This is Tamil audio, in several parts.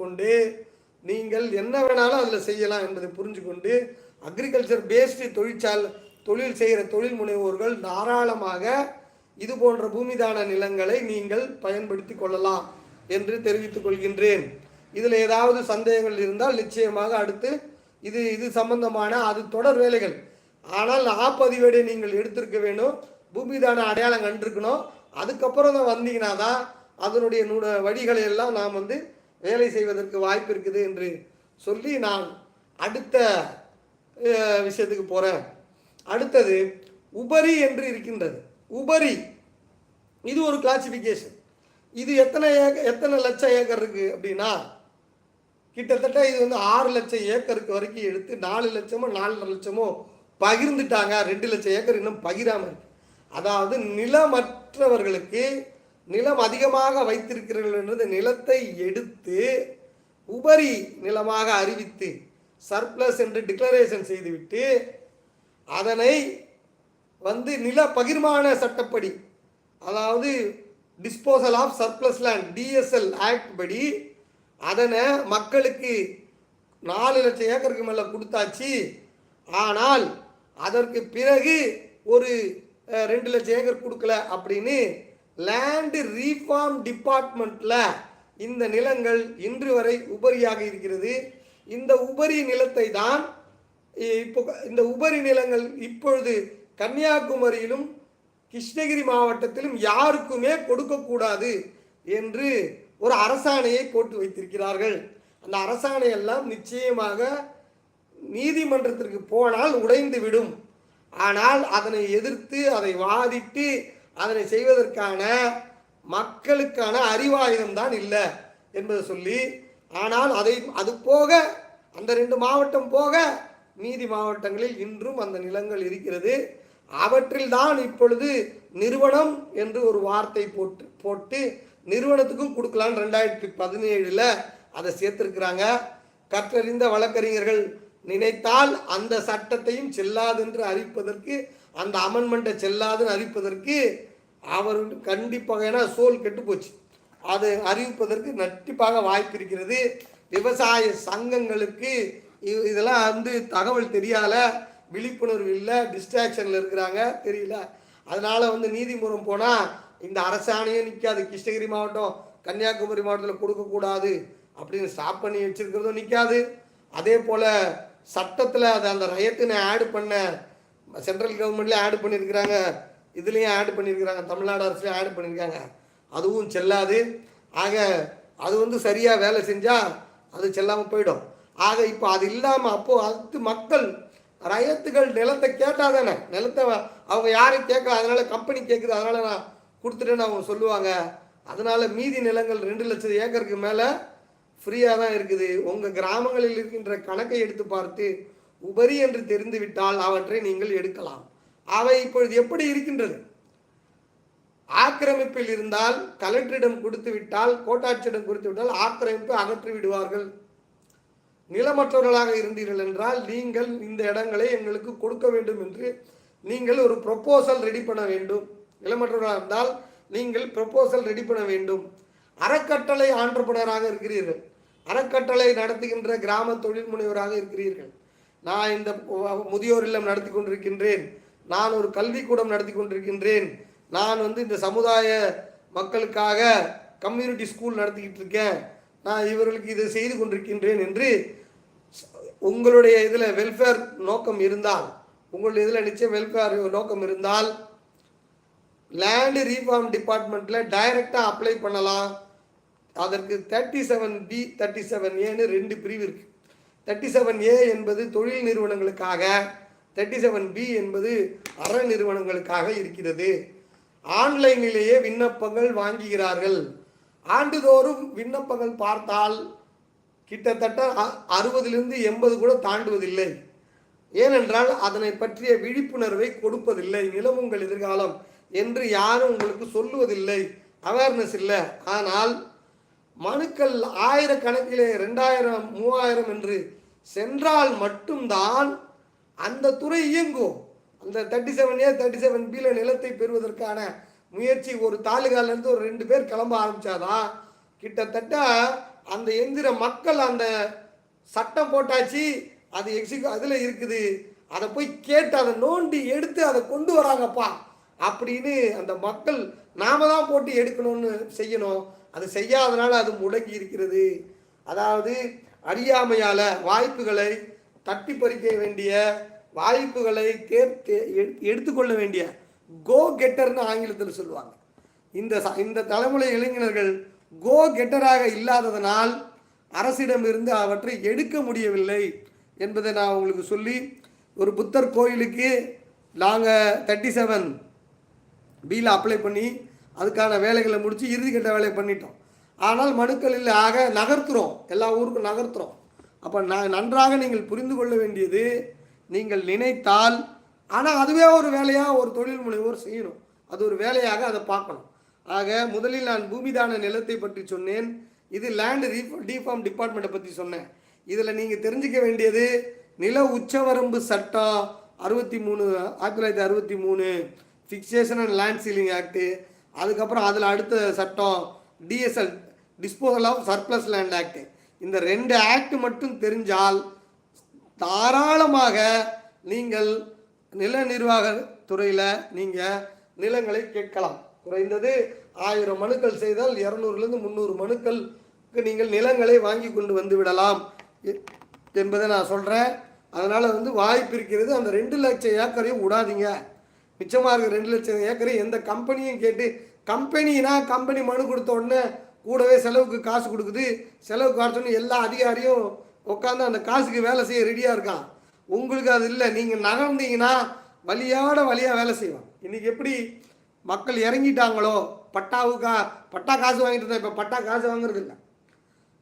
கொண்டு நீங்கள் என்ன வேணாலும் அதில் செய்யலாம் என்பதை புரிஞ்சு கொண்டு அக்ரிகல்ச்சர் பேஸ்டு தொழிற்சால் தொழில் செய்கிற தொழில் முனைவோர்கள் தாராளமாக இது போன்ற பூமிதான நிலங்களை நீங்கள் பயன்படுத்தி கொள்ளலாம் என்று தெரிவித்துக் கொள்கின்றேன். இதில் ஏதாவது சந்தேகங்கள் இருந்தால் நிச்சயமாக அடுத்து இது இது சம்பந்தமான அது தொடர் வேலைகள். ஆனால் ஆப்பதிவேடை நீங்கள் எடுத்திருக்க வேண்டும். பூமிதான அடையாளம் கண்டிருக்கணும். அதுக்கப்புறம் தான் வந்தீங்கன்னா தான் அதனுடைய நுட வழிகளை எல்லாம் நாம் வந்து வேலை செய்வதற்கு வாய்ப்பு இருக்குது என்று சொல்லி நான் அடுத்த விஷயத்துக்கு போகிறேன் அடுத்தது உபரி என்று இருக்கின்றது. உபரி இது ஒரு கிளாசிஃபிகேஷன் இது எத்தனை ஏக்கர் எத்தனை லட்சம் ஏக்கர் இருக்குது அப்படின்னா கிட்டத்தட்ட இது வந்து ஆறு லட்சம் ஏக்கருக்கு வரைக்கும் எடுத்து நாலு லட்சமோ நாலரை லட்சமோ பகிர்ந்துட்டாங்க. ரெண்டு லட்சம் ஏக்கர் இன்னும் பகிராமல் இருக்கு. அதாவது நிலமற்றவர்களுக்கு நிலம் அதிகமாக வைத்திருக்கிறீர்கள் என்றது நிலத்தை எடுத்து உபரி நிலமாக அறிவித்து சர்ப்ளஸ் என்று டிக்ளரேஷன் செய்துவிட்டு அதனை வந்து நில பகிர்மான சட்டப்படி அதாவது disposal of surplus land DSL act படி அதனை மக்களுக்கு நாலு லட்சம் ஏக்கருக்கு மேலே கொடுத்தாச்சு. ஆனால் அதற்கு பிறகு ஒரு ரெண்டு லட்சம் ஏக்கர் கொடுக்கல அப்படின்னு லேண்டு ரீஃபார்ம் டிபார்ட்மெண்ட்டில் இந்த நிலங்கள் இன்று வரை உபரியாக இருக்கிறது. இந்த உபரி நிலத்தை தான் இப்போ இந்த உபரி நிலங்கள் இப்பொழுது கன்னியாகுமரியிலும் கிருஷ்ணகிரி மாவட்டத்திலும் யாருக்குமே கொடுக்கக்கூடாது என்று ஒரு அரசாணையை போட்டு வைத்திருக்கிறார்கள். அந்த அரசாணையெல்லாம் நிச்சயமாக நீதிமன்றத்திற்கு போனால் உடைந்து விடும். ஆனால் அதனை எதிர்த்து அதை வாதிட்டு அதனை செய்வதற்கான மக்களுக்கான அறிவாயுதம் தான் இல்லை என்பதை சொல்லி ஆனால் அதை அது போக அந்த ரெண்டு மாவட்டம் போக மீதி மாவட்டங்களில் இன்றும் அந்த நிலங்கள் இருக்கிறது. அவற்றில் தான் இப்பொழுது நிறுவனம் என்று ஒரு வார்த்தை போட்டு போட்டு நிறுவனத்துக்கும் கொடுக்கலான்னு ரெண்டாயிரத்தி பதினேழில் அதை சேர்த்துருக்கிறாங்க. கற்றறிந்த வழக்கறிஞர்கள் நினைத்தால் அந்த சட்டத்தையும் செல்லாது என்று அறிவிப்பதற்கு அந்த அமெண்ட்மெண்ட்டை செல்லாதுன்னு அறிவிப்பதற்கு அவர் கண்டிப்பாக ஏன்னா சோல் கெட்டு போச்சு. அது அறிவிப்பதற்கு நட்டிப்பாக வாய்ப்பு இருக்கிறது. விவசாய சங்கங்களுக்கு இதெல்லாம் வந்து தகவல் தெரியாத விழிப்புணர்வு இல்லை டிஸ்ட்ராக்ஷனில் இருக்கிறாங்க. தெரியல. அதனால் வந்து நீதிமன்றம் போனால் இந்த அரசாணையும் நிற்காது கிருஷ்ணகிரி மாவட்டம் கன்னியாகுமரி மாவட்டத்தில் கொடுக்கக்கூடாது அப்படின்னு ஸ்டாப் பண்ணி வச்சிருக்கிறதும் நிற்காது அதே போல் சட்டத்தில் அதை அந்த ரயத்தினை ஆட் பண்ண சென்ட்ரல் கவர்மெண்ட்லேயே ஆட் பண்ணியிருக்கிறாங்க இதுலேயும் ஆட் பண்ணியிருக்கிறாங்க. தமிழ்நாடு அரசுலேயும் ஆட் பண்ணியிருக்காங்க. அதுவும் செல்லாது. ஆக அது வந்து சரியாக வேலை செஞ்சால் அது செல்லாமல் போயிடும். ஆக இப்போ அது இல்லாமல் அப்போது அது மக்கள் ரயத்துகள் நிலத்தை கேட்டால் தானே நிலத்தை அவங்க யாரும் கேட்கல. அதனால் கம்பெனி கேட்குது அதனால் நான் கொடுத்துட்டேன்னு அவங்க சொல்லுவாங்க. அதனால் மீதி நிலங்கள் ரெண்டு லட்சம் ஏக்கருக்கு மேலே ஃப்ரீயாக தான் இருக்குது. உங்கள் கிராமங்களில் இருக்கின்ற கணக்கை எடுத்து பார்த்து உபரி என்று தெரிந்துவிட்டால் அவற்றை நீங்கள் எடுக்கலாம். அவை இப்பொழுது எப்படி இருக்கின்றது? ஆக்கிரமிப்பில் இருந்தால் கலெக்டரிடம் கொடுத்து விட்டால் கோட்டாட்சியிடம் கொடுத்து விட்டால் ஆக்கிரமிப்பு அகற்றி விடுவார்கள். நிலமற்றவர்களாக இருந்தீர்கள் என்றால் நீங்கள் இந்த இடங்களை எங்களுக்கு கொடுக்க வேண்டும் என்று நீங்கள் ஒரு ப்ரொப்போசல் ரெடி பண்ண வேண்டும். நிலமற்றவர்களாக இருந்தால் நீங்கள் ப்ரொப்போசல் ரெடி பண்ண வேண்டும். அறக்கட்டளை ஆண்டர்பனராக இருக்கிறீர்கள். அறக்கட்டளை நடத்துகின்ற கிராம தொழில் முனைவராக இருக்கிறீர்கள். நான் இந்த முதியோர் இல்லம் நடத்தி கொண்டிருக்கின்றேன். நான் ஒரு கல்விக்கூடம் நடத்தி கொண்டிருக்கின்றேன். நான் வந்து இந்த சமுதாய மக்களுக்காக கம்யூனிட்டி ஸ்கூல் நடத்திக்கிட்டு இருக்கேன். நான் இவர்களுக்கு இதை செய்து கொண்டிருக்கின்றேன் என்று உங்களுடைய இதில் வெல்ஃபேர் நோக்கம் இருந்தால் உங்களுடைய இதில் நிச்சயம் வெல்ஃபேர் நோக்கம் இருந்தால் லேண்டு ரீஃபார்ம் டிபார்ட்மெண்ட்டில் டைரெக்டாக அப்ளை பண்ணலாம். அதற்கு thirty seven B thirty seven ஏன்னு ரெண்டு பிரிவு இருக்குது தேர்ட்டி செவன் ஏ என்பது தொழில் நிறுவனங்களுக்காக தேர்ட்டி செவன் பி என்பது அற நிறுவனங்களுக்காக இருக்கிறது. ஆன்லைனிலேயே விண்ணப்பங்கள் வாங்குகிறார்கள். ஆண்டுதோறும் விண்ணப்பங்கள் பார்த்தால் கிட்டத்தட்ட அ- அறுபதிலிருந்து எண்பது கூட தாண்டுவதில்லை. ஏனென்றால் அதனை பற்றிய விழிப்புணர்வை கொடுப்பதில்லை. நிலம் உங்கள் எதிர்காலம் என்று யாரும் உங்களுக்கு சொல்லுவதில்லை. அவேர்னஸ் இல்லை. ஆனால் மனுக்கள் ஆயிரக்கணக்கிலே ரெண்டாயிரம் மூவாயிரம் என்று சென்றால் மட்டும்தான் அந்த துறை இயங்கும். அந்த thirty seven A thirty seven பியில் நிலத்தை பெறுவதற்கான முயற்சி ஒரு தாலுகாலேருந்து ஒரு ரெண்டு பேர் கிளம்ப ஆரம்பித்தாதான் கிட்டத்தட்ட அந்த எந்திர மக்கள் அந்த சட்டம் போட்டாச்சு அது எக்ஸிக்யூ அதில் இருக்குது. அதை போய் கேட்டு அதை நோண்டி எடுத்து அதை கொண்டு வராங்கப்பா. அப்படின்னு அந்த மக்கள் நாம தான் போட்டு எடுக்கணும்னு செய்யணும். அது செய்யாதனால அது முடங்கி இருக்கிறது. அதாவது அறியாமையால் வாய்ப்புகளை தட்டி பறிக்க வேண்டிய வாய்ப்புகளை தேர்த்து எடுத்துக்கொள்ள வேண்டிய கோ கெட்டர்னு ஆங்கிலத்தில் சொல்லுவாங்க. இந்த இந்த தலைமுறை இளைஞர்கள் கோ கெட்டராக இல்லாததனால் அரசிடமிருந்து அவற்றை எடுக்க முடியவில்லை என்பதை நான் உங்களுக்கு சொல்லி ஒரு புத்தர் கோயிலுக்கு நாங்கள் தேர்ட்டி செவன் பியில் அப்ளை பண்ணி அதுக்கான வேலைகளை முடித்து இறுதிக்கட்ட வேலையை பண்ணிட்டோம். ஆனால் மனுக்களில் ஆக நகர்த்துறோம். எல்லா ஊருக்கும் நகர்த்துறோம். அப்போ நான் நன்றாக நீங்கள் புரிந்து கொள்ள வேண்டியது நீங்கள் நினைத்தால் ஆனால் அதுவே ஒரு வேலையாக ஒரு தொழில் முனைவோர் செய்யணும். அது ஒரு வேலையாக அதை பார்க்கணும். ஆக முதலில் நான் பூமிதான நிலத்தை பற்றி சொன்னேன். இது லேண்டு ரீஃப் டிஃபார்ம் டிபார்ட்மெண்ட்டை பற்றி சொன்னேன். இதில் நீங்கள் தெரிஞ்சுக்க வேண்டியது நில உச்சவரம்பு சட்டம் அறுபத்தி மூணு ஆயிரத்தி தொள்ளாயிரத்தி அறுபத்தி மூணு fixation and land ceiling act அதுக்கப்புறம் அதில் அடுத்த சட்டம் DSL disposal of surplus land act இந்த ரெண்டு ஆக்ட் மட்டும் தெரிஞ்சால் தாராளமாக நீங்கள் நில நிர்வாக துறையில் நீங்கள் நிலங்களை கேட்கலாம். குறைந்தது ஆயிரம் மனுக்கள் செய்தால் இரநூறுலேருந்து முந்நூறு மனுக்களுக்கு நீங்கள் நிலங்களை வாங்கி கொண்டு வந்து விடலாம். என்பதை நான் சொல்கிறேன் அதனால் வந்து வாய்ப்பு இருக்கிறது. அந்த ரெண்டு லட்சம் ஏக்கரையும் விடாதீங்க. மிச்சமாக இருக்கிற ரெண்டு லட்சம் ஏக்கரையும் எந்த கம்பெனியும் கேட்டு கம்பெனினா கம்பெனி மனு கொடுத்த உடனே கூடவே செலவுக்கு காசு கொடுக்குது. செலவுக்கு வரச்சோன்னு எல்லா அதிகாரியும் உட்காந்து அந்த காசுக்கு வேலை செய்ய ரெடியாக இருக்கான். உங்களுக்கு அது இல்லை. நீங்கள் நகர்ந்தீங்கன்னா வழியாட வழியாக வேலை செய்வான். இன்றைக்கி எப்படி மக்கள் இறங்கிட்டாங்களோ பட்டாவுக்கா பட்டா காசு வாங்கிட்டு இருந்தா இப்போ பட்டா காசு வாங்குறது இல்லை.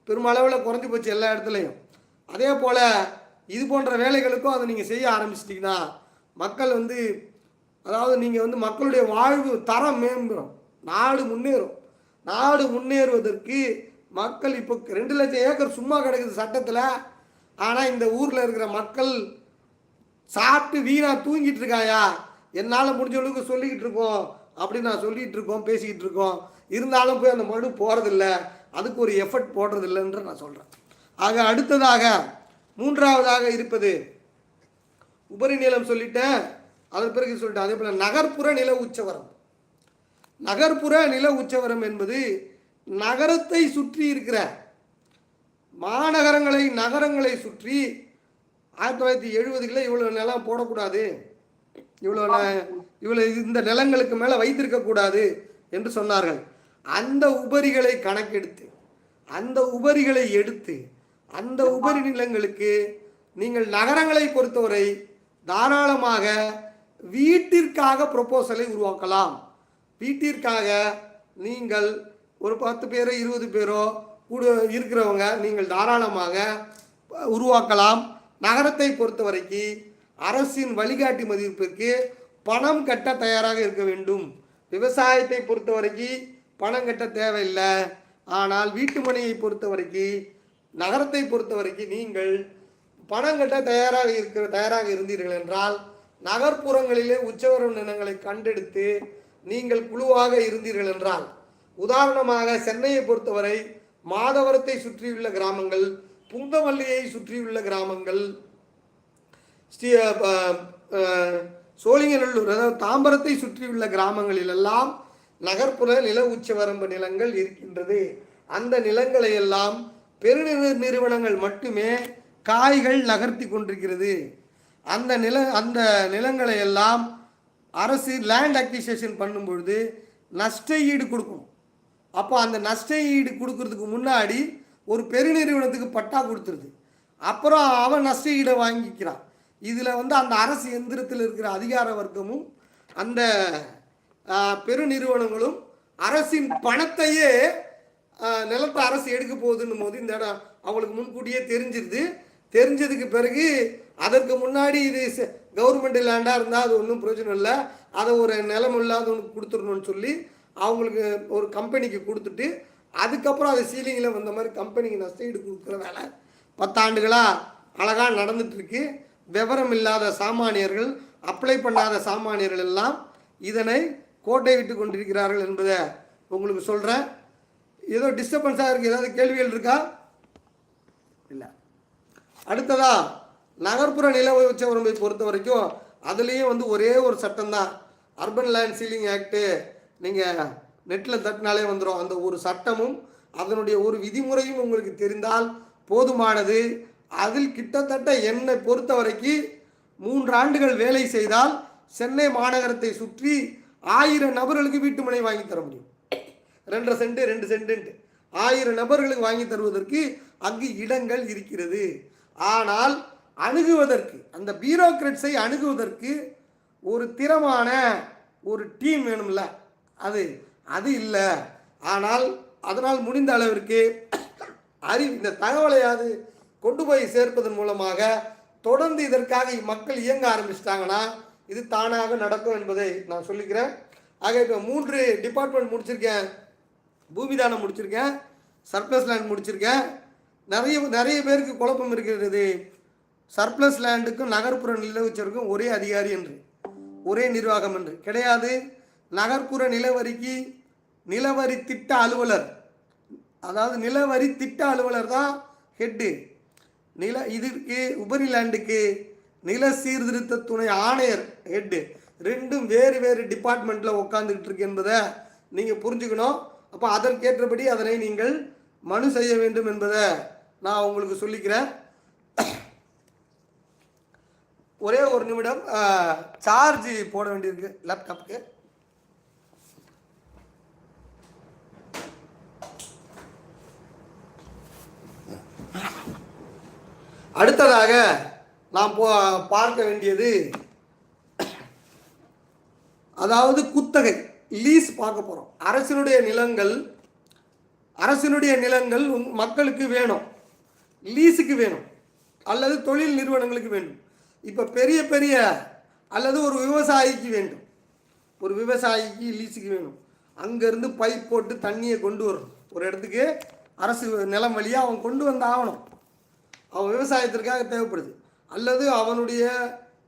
பெருமளவில் குறைஞ்சி போச்சு எல்லா இடத்துலையும். அதே போல் இது போன்ற வேலைகளுக்கும் அதை நீங்கள் செய்ய ஆரம்பிச்சிட்டிங்கன்னா மக்கள் வந்து அதாவது நீங்கள் வந்து மக்களுடைய வாழ்வு தரம் மேம்படும். நாடு முன்னேறும். நாடு முன்னேறுவதற்கு மக்கள் இப்போ ரெண்டு லட்சம் ஏக்கர் சும்மா கிடக்குது சட்டத்தில். ஆனால் இந்த ஊரில் இருக்கிற மக்கள் சாப்பிட்டு வீணாக தூங்கிட்டு இருக்காயா? என்னால் முடிஞ்ச அளவுக்கு சொல்லிக்கிட்டு இருக்கோம். அப்படின்னு நான் சொல்லிகிட்டு இருக்கோம் பேசிக்கிட்டு இருக்கோம். இருந்தாலும் போய் அந்த மனு போகிறதில்ல அதுக்கு ஒரு எஃபர்ட் போடுறதில்லைன்ற நான் சொல்கிறேன் ஆக அடுத்ததாக மூன்றாவதாக இருப்பது உபரி நிலம் சொல்லிட்டேன். அதன் பிறகு சொல்லிட்டேன். அதே போல் நகர்ப்புற நில உச்சவரம். நகர்ப்புற நில உச்சவரம் என்பது நகரத்தை சுற்றி இருக்கிற மாநகரங்களை நகரங்களை சுற்றி ஆயிரத்தி தொள்ளாயிரத்தி எழுபதுகளில் இவ்வளோ நிலம் போடக்கூடாது. இவ்வளோ ந- இவ்வளோ இந்த நிலங்களுக்கு மேலே வைத்திருக்கக்கூடாது என்று சொன்னார்கள். அந்த உபரிகளை கணக்கெடுத்து அந்த உபரிகளை எடுத்து அந்த உபரி நிலங்களுக்கு நீங்கள் நகரங்களை பொறுத்தவரை தாராளமாக வீட்டிற்காக ப்ரொபோசலை உருவாக்கலாம். வீட்டிற்காக நீங்கள் ஒரு பத்து பேரோ இருபது பேரோ கூட இருக்கிறவங்க நீங்கள் தாராளமாக உருவாக்கலாம். நகரத்தை பொறுத்த வரைக்கும் அரசின் வழிகாட்டி மதிப்பிற்கு பணம் கட்ட தயாராக இருக்க வேண்டும். விவசாயத்தை பொறுத்த வரைக்கும் பணம் கட்ட தேவையில்லை. ஆனால் வீட்டு மனையை பொறுத்த வரைக்கும் நகரத்தை பொறுத்த வரைக்கும் நீங்கள் பணம் கட்ட தயாராக இருக்கிற தயாராக இருந்தீர்கள் என்றால் நகர்ப்புறங்களிலே உச்சவரம் நிலங்களை கண்டெடுத்து நீங்கள் குழுவாக இருந்தீர்கள் என்றால் உதாரணமாக சென்னையை பொறுத்தவரை மாதவரத்தை சுற்றியுள்ள கிராமங்கள் புங்கமல்லியை சுற்றியுள்ள கிராமங்கள் ஸ்ரீ சோழிங்கநல்லூர் அதாவது தாம்பரத்தை சுற்றியுள்ள கிராமங்களிலெல்லாம் நகர்ப்புற நில உச்சவரம்பு நிலங்கள் இருக்கின்றது. அந்த நிலங்களை எல்லாம் பெருநிறு நிறுவனங்கள் மட்டுமே காய்கள் நகர்த்தி கொண்டிருக்கிறது. அந்த நில அந்த நிலங்களை எல்லாம் அரசு லேண்ட் அக்விசேஷன் பண்ணும்பொழுது நஷ்ட ஈடு கொடுக்கணும் அப்போ அந்த நஷ்ட ஈடு கொடுக்கறதுக்கு முன்னாடி ஒரு பெருநிறுவனத்துக்கு பட்டா கொடுத்துருது. அப்புறம் அவன் நஷ்ட ஈடை வாங்கிக்கிறான். இதில் வந்து அந்த அரசு எந்திரத்தில் இருக்கிற அதிகார வர்க்கமும் அந்த பெருநிறுவனங்களும் அரசின் பணத்தையே நிலத்தை அரசு எடுக்க போகுதுன்னும் போது இந்த இடம் அவங்களுக்கு முன்கூட்டியே தெரிஞ்சிருது. தெரிஞ்சதுக்கு பிறகு அதற்கு முன்னாடி இது கவர்மெண்ட் லேண்டாக இருந்தால் அது ஒன்றும் பிரயோஜனம் இல்லை. அதை ஒரு நிலம் இல்லாதவனுக்கு கொடுத்துடணும்னு சொல்லி அவங்களுக்கு ஒரு கம்பெனிக்கு கொடுத்துட்டு அதுக்கப்புறம் அது சீலிங்கில் வந்த மாதிரி கம்பெனிக்கு நஷ்டஈடு கொடுக்குற வேலை. பத்தாண்டுகளாக அழகாக நடந்துட்டுருக்கு விவரம் இல்லாத சாமானியர்கள் அப்ளை பண்ணாத சாமானியர்கள் எல்லாம் இதனை கோட்டை விட்டு கொண்டிருக்கிறார்கள் என்பதை உங்களுக்கு சொல்கிறேன் ஏதோ டிஸ்டர்பன்ஸாக இருக்குது ஏதாவது கேள்விகள் இருக்கா? இல்லை. அடுத்ததா நகர்ப்புற நில உச்ச வரம்பை பொறுத்த வரைக்கும் அதுலேயும் வந்து ஒரே ஒரு சட்டம் தான் அர்பன் லேண்ட் சீலிங் ஆக்டு நீங்கள் நெட்டில் தட்டினாலே வந்துடும் அந்த ஒரு சட்டமும் அதனுடைய ஒரு விதிமுறையும் உங்களுக்கு தெரிந்தால் போதுமானது. அதில் கிட்டத்தட்ட என்னை பொறுத்த வரைக்கும் மூன்று ஆண்டுகள் வேலை செய்தால் சென்னை மாநகரத்தை சுற்றி ஆயிரம் நபர்களுக்கு வீட்டு மனை வாங்கி தர முடியும். ரெண்டரை சென்ட் ரெண்டு சென்ட்டுன்ட்டு ஆயிரம் நபர்களுக்கு வாங்கி தருவதற்கு அங்கு இடங்கள் இருக்கிறது. ஆனால் அணுகுவதற்கு அந்த பியூரோக்ரட்ஸை அணுகுவதற்கு ஒரு திறமான ஒரு டீம் வேணும்ல. அது அது இல்லை. ஆனால் அதனால் முடிந்த அளவிற்கு அறிவு இந்த தகவலையாவது கொண்டு போய் சேர்ப்பதன் மூலமாக தொடர்ந்து இதற்காக மக்கள் இயங்க ஆரம்பிச்சிட்டாங்கன்னா இது தானாக நடக்கும் என்பதை நான் சொல்லிக்கிறேன். ஆக இப்போ மூன்று டிபார்ட்மெண்ட் முடிச்சிருக்கேன். பூமிதானம் முடிச்சிருக்கேன். சர்ப்ளஸ் லேண்ட் முடிச்சிருக்கேன். நிறைய நிறைய பேருக்கு குழப்பம் இருக்கிறது. சர்ப்ளஸ் லேண்டுக்கும் நகர்ப்புற நிலவச்சருக்கும் ஒரே அதிகாரி என்று ஒரே நிர்வாகம் என்று. கிடையாது. நகர்ப்புற நிலவரிக்கு நிலவரி திட்ட அலுவலர். அதாவது நிலவரி திட்ட அலுவலர் தான் ஹெட்டு. நில இதற்கு உபரி லேண்டுக்கு நில சீர்திருத்த துணை ஆணையர் ஹெட்டு. ரெண்டும் வேறு வேறு டிபார்ட்மெண்ட்டில் உட்காந்துக்கிட்டு இருக்கு என்பதை நீங்கள் புரிஞ்சுக்கணும். அப்போ அதற்கேற்றபடி அதனை நீங்கள் மனு செய்ய வேண்டும் என்பதை நான் உங்களுக்கு சொல்லிக்கிறேன். ஒரே ஒரு நிமிடம் சார்ஜ் போட வேண்டியிருக்கு லேப்டாப்புக்கு அடுத்ததாக நாம் போ பார்க்க வேண்டியது அதாவது குத்தகை லீஸ் பார்க்க போகிறோம் அரசினுடைய நிலங்கள் அரசினுடைய நிலங்கள் மக்களுக்கு வேணும் லீஸுக்கு வேணும் அல்லது தொழில் நிறுவனங்களுக்கு வேண்டும் இப்போ பெரிய பெரிய அல்லது ஒரு விவசாயிக்கு வேண்டும். ஒரு விவசாயிக்கு லீஸுக்கு வேணும். அங்கேருந்து பைப் போட்டு தண்ணியை கொண்டு வரணும். ஒரு இடத்துக்கு அரசு நிலம் வழியாக அவன் கொண்டு வந்த ஆகணும். அவன் விவசாயத்திற்காக தேவைப்படுது. அல்லது அவனுடைய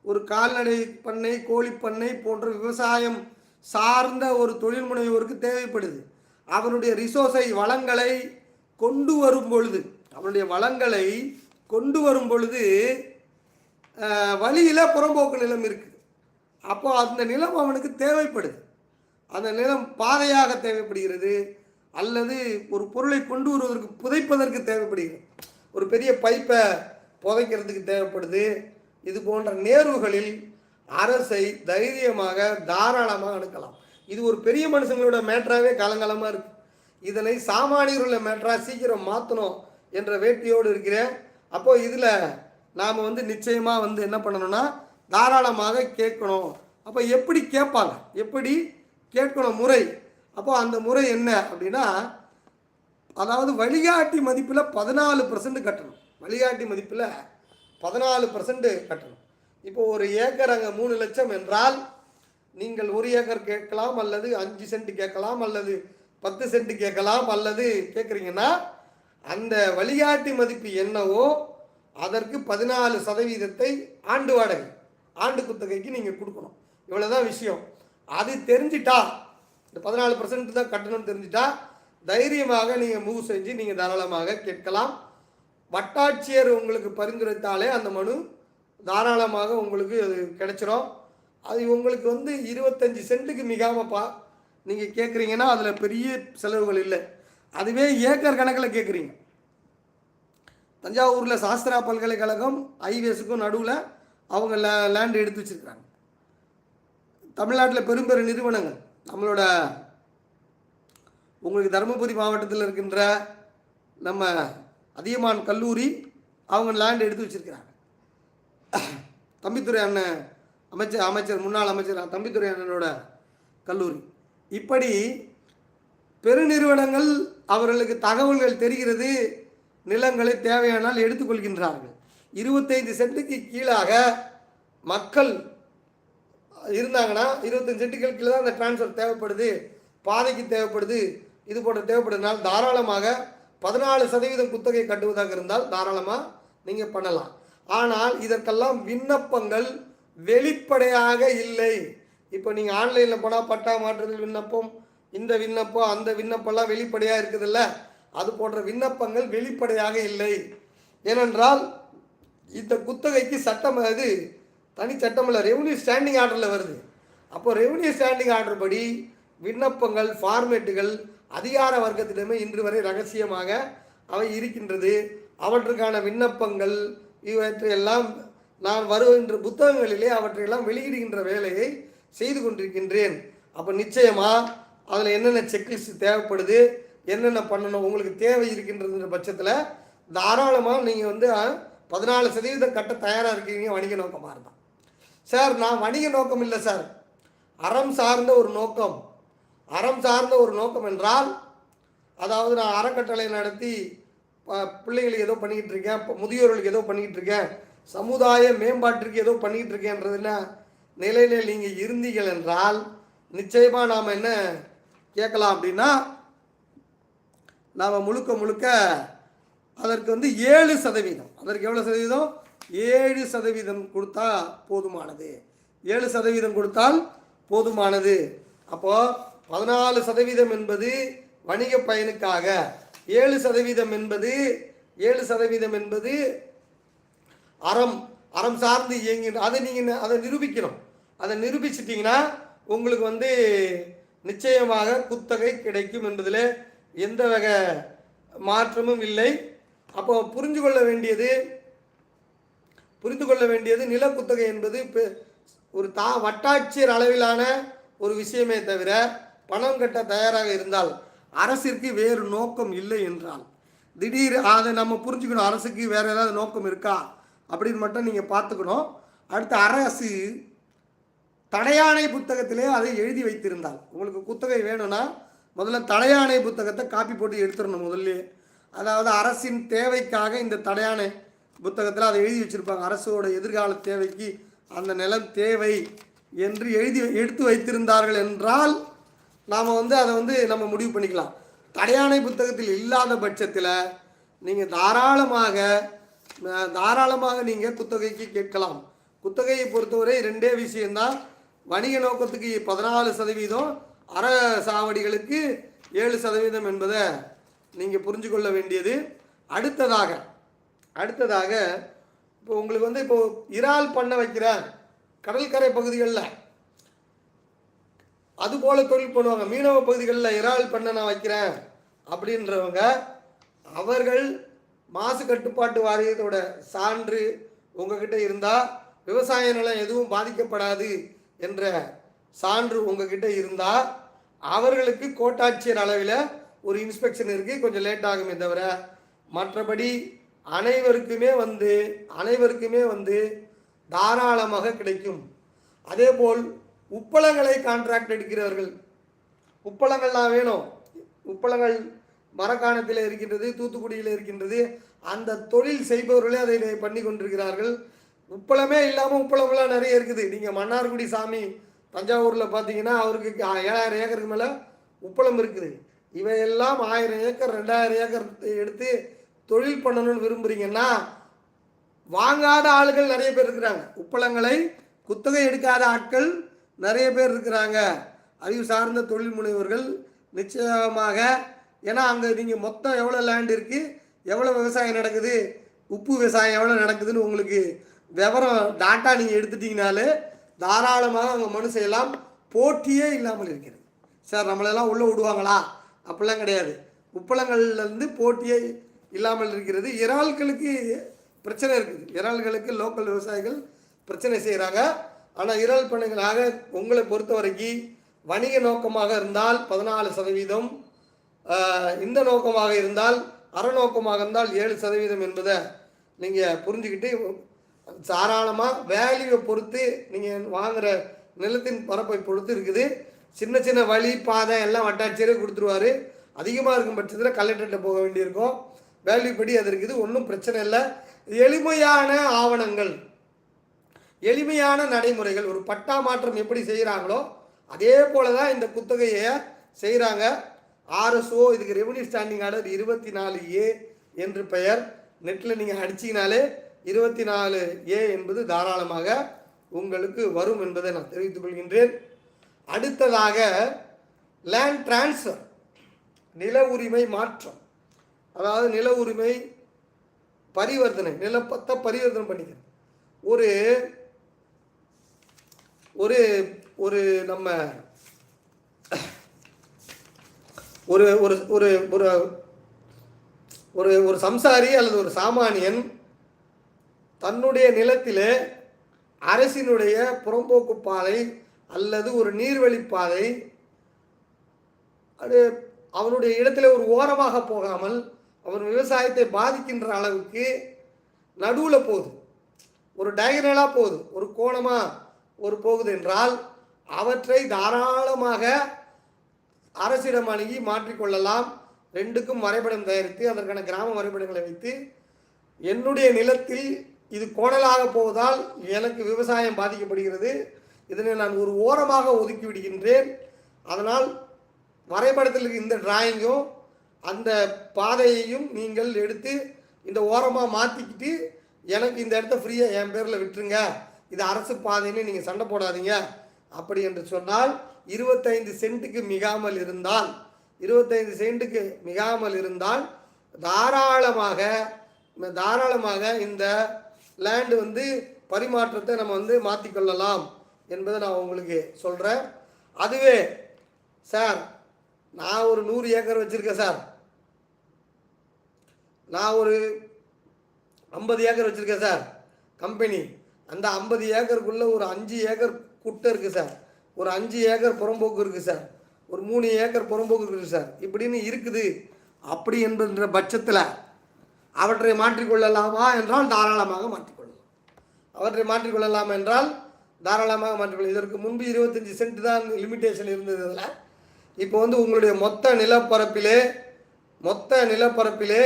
ஒரு கால்நடை பண்ணை கோழி பண்ணை போன்ற விவசாயம் சார்ந்த ஒரு தொழில் முனைவோருக்கு தேவைப்படுது. அவனுடைய ரிசோர்ஸை வளங்களை கொண்டு வரும் பொழுது அவனுடைய வளங்களை கொண்டு வரும் பொழுது வழியில் புறம்போக்கு நிலம் இருக்குது அப்போ அந்த நிலம் அவனுக்கு தேவைப்படுது. அந்த நிலம் பாதையாக தேவைப்படுகிறது. அல்லது ஒரு பொருளை கொண்டு வருவதற்கு புதைப்பதற்கு தேவைப்படுகிறது. ஒரு பெரிய பைப்பை புதைக்கிறதுக்கு தேவைப்படுது. இது போன்ற நேர்வுகளில் அரசை தைரியமாக தாராளமாக அணுக்கலாம் இது ஒரு பெரிய மனுஷங்களோட மேட்ராகவே காலங்காலமாக இருக்குது இதனை சாமானியருள்ள மேட்ரா சீக்கிரம் மாற்றணும் என்ற வேட்டியோடு இருக்கிறேன். அப்போது இதில் நாம் வந்து நிச்சயமாக வந்து என்ன பண்ணணும்னா தாராளமாக கேட்கணும். அப்போ எப்படி கேட்பாங்க? எப்படி கேட்கணும் முறை? அப்போ அந்த முறை என்ன அப்படின்னா அதாவது வழிகாட்டி மதிப்பில் பதினாலு பர்சன்ட் கட்டணும். வழிகாட்டி மதிப்பில் பதினாலு பர்சன்ட் கட்டணும். இப்போ ஒரு ஏக்கர் அங்கே மூணு லட்சம் என்றால் நீங்கள் ஒரு ஏக்கர் கேட்கலாம் அல்லது அஞ்சு சென்ட் கேட்கலாம் அல்லது பத்து சென்ட் கேட்கலாம் அல்லது கேட்குறீங்கன்னா அந்த வழிகாட்டி மதிப்பு என்னவோ அதற்கு பதினாலு சதவீதத்தை ஆண்டு வாடகை. ஆண்டு குத்தகைக்கு நீங்கள் கொடுக்கணும். இவ்வளோதான் விஷயம். அது தெரிஞ்சிட்டா இந்த பதினாலு பர்சன்ட் தான் கட்டணம் தெரிஞ்சிட்டா தைரியமாக நீங்கள் மூவ் செஞ்சு நீங்கள் தாராளமாக கேட்கலாம். வட்டாட்சியர் உங்களுக்கு பரிந்துரைத்தாலே அந்த மனு தாராளமாக உங்களுக்கு அது கிடைச்சிரும். அது உங்களுக்கு வந்து இருபத்தஞ்சி சென்ட்டுக்கு மிகாமப்பா நீங்கள் கேட்குறீங்கன்னா அதில் பெரிய செலவுகள் இல்லை. அதுவே ஏக்கர் கணக்கில் கேட்குறீங்க தஞ்சாவூரில் சாஸ்திரா பல்கலைக்கழகம் ஐவேஸுக்கும் நடுவில் அவங்க லே லேண்ட் எடுத்து வச்சுருக்காங்க தமிழ்நாட்டில் பெரும்பெரு நிறுவனங்கள். நம்மளோட உங்களுக்கு தருமபுரி மாவட்டத்தில் இருக்கின்ற நம்ம அதியமான் கல்லூரி அவங்க லேண்ட் எடுத்து வச்சிருக்கிறாங்க. தம்பித்துறை அண்ணன் அமைச்சர் அமைச்சர் முன்னாள் அமைச்சர் தம்பித்துறை அண்ணனோட கல்லூரி. இப்படி பெருநிறுவனங்கள் அவர்களுக்கு தகவல்கள் தெரிகிறது நிலங்களை தேவையானால் எடுத்துக்கொள்கின்றார்கள். இருபத்தைந்து சென்ட்டுக்கு கீழாக மக்கள் இருந்தாங்கன்னா இருபத்தஞ்சு சென்ட்டுகள் கீழே தான் அந்த டிரான்ஸ்ஃபர் தேவைப்படுது. பாதைக்கு தேவைப்படுது. இது போன்ற தேவைப்படுதுனால் தாராளமாக பதினாலு சதவீதம் குத்தகை கட்டுவதாக இருந்தால் தாராளமாக நீங்கள் பண்ணலாம். ஆனால் இதற்கெல்லாம் விண்ணப்பங்கள் வெளிப்படையாக இல்லை. இப்போ நீங்கள் ஆன்லைனில் போனால் பட்டா மாற்றுதல் விண்ணப்பம் இந்த விண்ணப்பம் அந்த விண்ணப்பம்லாம் வெளிப்படையாக இருக்குதுல்ல. அது போன்ற விண்ணப்பங்கள் வெளிப்படையாக இல்லை. ஏனென்றால் இந்த குத்தகைக்கு சட்டம் அது தனி சட்டம் இல்லை ரெவன்யூ ஸ்டாண்டிங் ஆர்டரில் வருது. அப்போ ரெவன்யூ ஸ்டாண்டிங் ஆர்டர் படி விண்ணப்பங்கள் ஃபார்மேட்டுகள் அதிகார வர்க்கத்திடமே இன்று வரை ரகசியமாக அவை இருக்கின்றது. அவற்றுக்கான விண்ணப்பங்கள் இவற்றையெல்லாம் நான் வருகின்ற புத்தகங்களிலே அவற்றையெல்லாம் வெளியிடுகின்ற வேலையை செய்து கொண்டிருக்கின்றேன். அப்போ நிச்சயமாக அதில் என்னென்ன செக்லிஸ்ட் தேவைப்படுது? என்னென்ன பண்ணணும் உங்களுக்கு தேவை இருக்கின்றதுன்ற பட்சத்தில் தாராளமாக நீங்கள் வந்து பதினாலு சதவீதம் கட்ட தயாராக இருக்கீங்க வணிக நோக்கமாக இருந்தால் சார் நான் வணிக நோக்கம் இல்லை சார். அறம் சார்ந்த ஒரு நோக்கம். அறம் சார்ந்த ஒரு நோக்கம் என்றால் அதாவது நான் அறக்கட்டளை நடத்தி ப- பிள்ளைங்களுக்கு ஏதோ பண்ணிக்கிட்டு இருக்கேன் இப்போ முதியோர்களுக்கு ஏதோ பண்ணிக்கிட்டு இருக்கேன் சமுதாய மேம்பாட்டிற்கு ஏதோ பண்ணிக்கிட்டு இருக்கேன்றதுல நிலையில் நீங்கள் இருந்தீர்கள் என்றால் நிச்சயமாக நாம் என்ன கேட்கலாம் அப்படின்னா நாம் முழுக்க முழுக்க அதற்கு வந்து ஏழு சதவீதம். அதற்கு எவ்வளோ சதவீதம்? ஏழு சதவீதம் கொடுத்தா போதுமானது. ஏழு சதவீதம் கொடுத்தால் போதுமானது. அப்போது பதினாலு சதவீதம் என்பது வணிக பயனுக்காக. ஏழு சதவீதம் என்பது ஏழு சதவீதம் என்பது அறம். அறம் சார்ந்து இயங்கிற அதை நீங்கள் அதை நிரூபிக்கணும். அதை நிரூபிச்சிட்டிங்கன்னா உங்களுக்கு வந்து நிச்சயமாக குத்தகை கிடைக்கும் என்பதில் எந்த வகை மாற்றமும் இல்லை. அப்போ புரிந்து கொள்ள வேண்டியது புரிந்து கொள்ள வேண்டியது நில குத்தகை என்பது பெ- ஒரு தா வட்டாட்சியர் அளவிலான ஒரு விஷயமே தவிர பணம் கட்ட தயாராக இருந்தால் அரசிற்கு வேறு நோக்கம் இல்லை என்றால் திடீர் அதை நம்ம புரிஞ்சுக்கணும் அரசுக்கு வேறு ஏதாவது நோக்கம் இருக்கா அப்படின்னு மட்டும் நீங்கள் பார்த்துக்கணும். அடுத்து அரசு தடையாணை புத்தகத்திலே அதை எழுதி வைத்திருந்தால் உங்களுக்கு குத்தகை வேணும்னா முதல்ல தடையாணை புத்தகத்தை காப்பி போட்டு எடுத்துடணும் முதல்ல அதாவது அரசின் தேவைக்காக இந்த தடையாணை புத்தகத்தில் அதை எழுதி வச்சுருப்பாங்க. அரசோட எதிர்கால தேவைக்கு அந்த நிலம் தேவை என்று எழுதி எடுத்து வைத்திருந்தார்கள் என்றால் நாம் வந்து அதை வந்து நம்ம முடிவு பண்ணிக்கலாம். தடையாணை புத்தகத்தில் இல்லாத பட்சத்தில் நீங்கள் தாராளமாக தாராளமாக நீங்கள் குத்தகைக்கு கேட்கலாம். குத்தகையை பொறுத்தவரை ரெண்டே விஷயந்தான் வணிக நோக்கத்துக்கு பதினாலு சதவீதம் அற சாவடிகளுக்கு ஏழு சதவீதம் என்பதை நீங்கள் புரிஞ்சு கொள்ள வேண்டியது. அடுத்ததாக அடுத்ததாக இப்போ உங்களுக்கு வந்து இப்போ இறால் பண்ண வைக்கிற கடற்கரை பகுதிகளில். அது போல தொழில் பண்ணுவாங்க. மீனவ பகுதிகளில் இறால் பண்ண நான் வைக்கிறேன் அப்படின்றவங்க அவர்கள் மாசு கட்டுப்பாட்டு வாரியத்தோட சான்று உங்ககிட்ட இருந்தால் விவசாய நிலம் எதுவும் பாதிக்கப்படாது என்ற சான்று உங்ககிட்ட இருந்தால் அவர்களுக்கு கோட்டாட்சியர் அளவில் ஒரு இன்ஸ்பெக்ஷன் இருக்குது கொஞ்சம் லேட் ஆகுமே தவிர மற்றபடி அனைவருக்குமே வந்து அனைவருக்குமே வந்து தாராளமாக கிடைக்கும். அதேபோல் உப்பளங்களை கான்ட்ராக்ட் எடுக்கிறவர்கள் உப்பளங்கள்லாம் வேணும். உப்பளங்கள் மரக்காணத்தில் இருக்கின்றது தூத்துக்குடியில் இருக்கின்றது அந்த தொழில் செய்பவர்களே அதை பண்ணி கொண்டிருக்கிறார்கள். உப்பளமே இல்லாமல் உப்பளமெல்லாம் நிறைய இருக்குது. நீங்கள் மன்னார்குடி சாமி தஞ்சாவூரில் பார்த்தீங்கன்னா அவருக்கு ஏழாயிரம் ஏக்கருக்கு மேலே உப்பளம் இருக்குது. இவையெல்லாம் ஆயிரம் ஏக்கர் ரெண்டாயிரம் ஏக்கர் எடுத்து தொழில் பண்ணணும்னு விரும்புகிறீங்கன்னா வாங்காத ஆளுகள் நிறைய பேர் இருக்கிறாங்க. உப்பளங்களை குத்தகை எடுக்காத ஆட்கள் நிறைய பேர் இருக்கிறாங்க. அறிவு சார்ந்த தொழில் முனைவர்கள் நிச்சயமாக ஏன்னா அங்கே நீங்கள் மொத்தம் எவ்வளோ லேண்ட் இருக்குது எவ்வளோ விவசாயம் நடக்குது உப்பு விவசாயம் எவ்வளோ நடக்குதுன்னு உங்களுக்கு விவரம் டாட்டா நீங்கள் எடுத்துட்டிங்கனாலே தாராளமாக அங்கே மனு செய்யலாம். போட்டியே இல்லாமல் இருக்கிறது. சார் நம்மளெல்லாம் உள்ளே விடுவாங்களா? அப்படிலாம் கிடையாது. உப்பளங்கள்லேருந்து போட்டியே இல்லாமல் இருக்கிறது. இறால்களுக்கு பிரச்சனை இருக்குது. இறால்களுக்கு லோக்கல் விவசாயிகள் பிரச்சனை செய்கிறாங்க ஆனால் இறால் பண்ணைகளாக உங்களை பொறுத்த வரைக்கும் வணிக நோக்கமாக இருந்தால் பதினாலு சதவீதம் இந்த நோக்கமாக இருந்தால் அறநோக்கமாக இருந்தால் ஏழு சதவீதம் என்பதை நீங்கள் புரிஞ்சுக்கிட்டு தாராளமாக வேல்யூவை பொறுத்து நீங்கள் வாங்குகிற நிலத்தின் பரப்பை பொறுத்து இருக்குது. சின்ன சின்ன வழி பாதை எல்லாம் வட்டாட்சியரே கொடுத்துருவாரு. அதிகமாக இருக்கும் பட்சத்தில் கலெக்டர்கிட்ட போக வேண்டியிருக்கும். வேல்யூ படி அது இருக்குது. ஒன்றும் பிரச்சனை இல்லை. எளிமையான ஆவணங்கள். எளிமையான நடைமுறைகள். ஒரு பட்டா மாற்றம் எப்படி செய்கிறாங்களோ அதே போல தான் இந்த குத்தகையை செய்கிறாங்க ஆர்எஸ்ஓ இதுக்கு ரெவன்யூ ஸ்டாண்டிங் ஆர்டர் இருபத்தி நாலு ஏ என்று பெயர். நெட்டில் நீங்கள் அடிச்சிங்கனாலே இருபத்தி நாலு ஏ என்பது தாராளமாக உங்களுக்கு வரும் என்பதை நான் தெரிவித்துக் கொள்கின்றேன். அடுத்ததாக லேண்ட் டிரான்ஸ்ஃபர் நில உரிமை மாற்றம். அதாவது நில உரிமை பரிவர்த்தனை நிலப்பத்தை பரிவர்த்தனை பண்ணிக்கிறது ஒரு ஒரு ஒரு நம்ம ஒரு ஒரு ஒரு ஒரு ஒரு ஒரு சம்சாரி அல்லது ஒரு சாமானியன் தன்னுடைய நிலத்திலே அரசினுடைய புறம்போக்கு பாதை அல்லது ஒரு நீர்வழிப்பாதை அது அவனுடைய இடத்துல ஒரு ஓரமாக போகாமல் அவன் விவசாயத்தை பாதிக்கின்ற அளவுக்கு நடுவில் போகுது. ஒரு டயகனலாக போகுது. ஒரு கோணமாக ஒரு போகுது என்றால் அவற்றை தாராளமாக அரசிடம் அணுகி மாற்றிக்கொள்ளலாம். ரெண்டுக்கும் வரைபடம் தயாரித்து அதற்கான கிராம வரைபடங்களை வைத்து என்னுடைய நிலத்தில் இது கோடலாக போவதால் எனக்கு விவசாயம் பாதிக்கப்படுகிறது. இதனை நான் ஒரு ஓரமாக ஒதுக்கி விடுகின்றேன். அதனால் வரைபடத்தில் இருக்க இந்த டிராயிங்கும் அந்த பாதையையும் நீங்கள் எடுத்து இந்த ஓரமாக மாற்றிக்கிட்டு எனக்கு இந்த இடத்த ஃப்ரீயாக என் பேரில் விட்டுருங்க. இது அரசு பாதைன்னு நீங்கள் சண்டை போடாதீங்க. அப்படி என்று சொன்னால் இருபத்தைந்து சென்ட்டுக்கு மிகாமல் இருந்தால் இருபத்தைந்து சென்ட்டுக்கு மிகாமல் இருந்தால் தாராளமாக தாராளமாக இந்த லேண்டு வந்து பரிமாற்றத்தை நம்ம வந்து மாற்றிக்கொள்ளலாம் என்பதை நான் உங்களுக்கு சொல்கிறேன் அதுவே சார் நான் ஒரு நூறு ஏக்கர் வச்சுருக்கேன் சார் நான் ஒரு ஐம்பது ஏக்கர் வச்சுருக்கேன் சார் கம்பெனி அந்த ஐம்பது ஏக்கருக்குள்ளே ஒரு அஞ்சு ஏக்கர் குட்டை இருக்குது சார் ஒரு அஞ்சு ஏக்கர் புறம்போக்கு இருக்குது சார் ஒரு மூணு ஏக்கர் புறம்போக்கு இருக்குது சார் இப்படின்னு இருக்குது. அப்படி என்கின்ற பட்சத்தில் அவற்றை மாற்றிக்கொள்ளலாமா என்றால் தாராளமாக மாற்றிக்கொள்ளலாம். அவற்றை மாற்றிக்கொள்ளலாம் என்றால் தாராளமாக மாற்றிக்கொள்ளலாம். இதற்கு முன்பு இருபத்தஞ்சி சென்ட் தான் லிமிட்டேஷன் இருந்தது அதில். இப்போ வந்து உங்களுடைய மொத்த நிலப்பரப்பிலே மொத்த நிலப்பரப்பிலே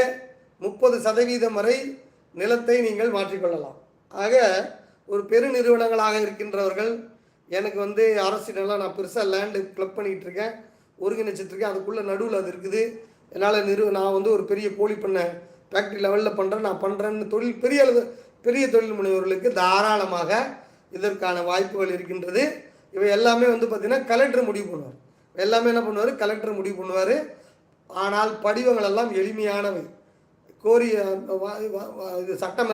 முப்பது சதவீதம் வரை நிலத்தை நீங்கள் மாற்றிக்கொள்ளலாம். ஆக ஒரு பெருநிறுவனங்களாக இருக்கின்றவர்கள் எனக்கு வந்து அரசு நிலம் நான் பெருசாக லேண்டு கிளப் பண்ணிக்கிட்டு இருக்கேன் ஒருங்கிணைச்சிட்டு இருக்கேன் அதுக்குள்ளே நடுவில் அது இருக்குது. என்னால் நிறு நான் வந்து ஒரு பெரிய போலி பண்ண ஃபேக்ட்ரி லெவலில் பண்ணுறேன் நான் பண்ணுறேன்னு தொழில் பெரிய அளவு பெரிய தொழில் முனைவர்களுக்கு தாராளமாக இதற்கான வாய்ப்புகள் இருக்கின்றது. இவை எல்லாமே வந்து பார்த்திங்கன்னா கலெக்டர் முடிவு பண்ணுவார். எல்லாமே என்ன பண்ணுவார்? கலெக்டர் முடிவு பண்ணுவார். ஆனால் படிவங்கள் எல்லாம் எளிமையானவை. கோரிய இது சட்டம்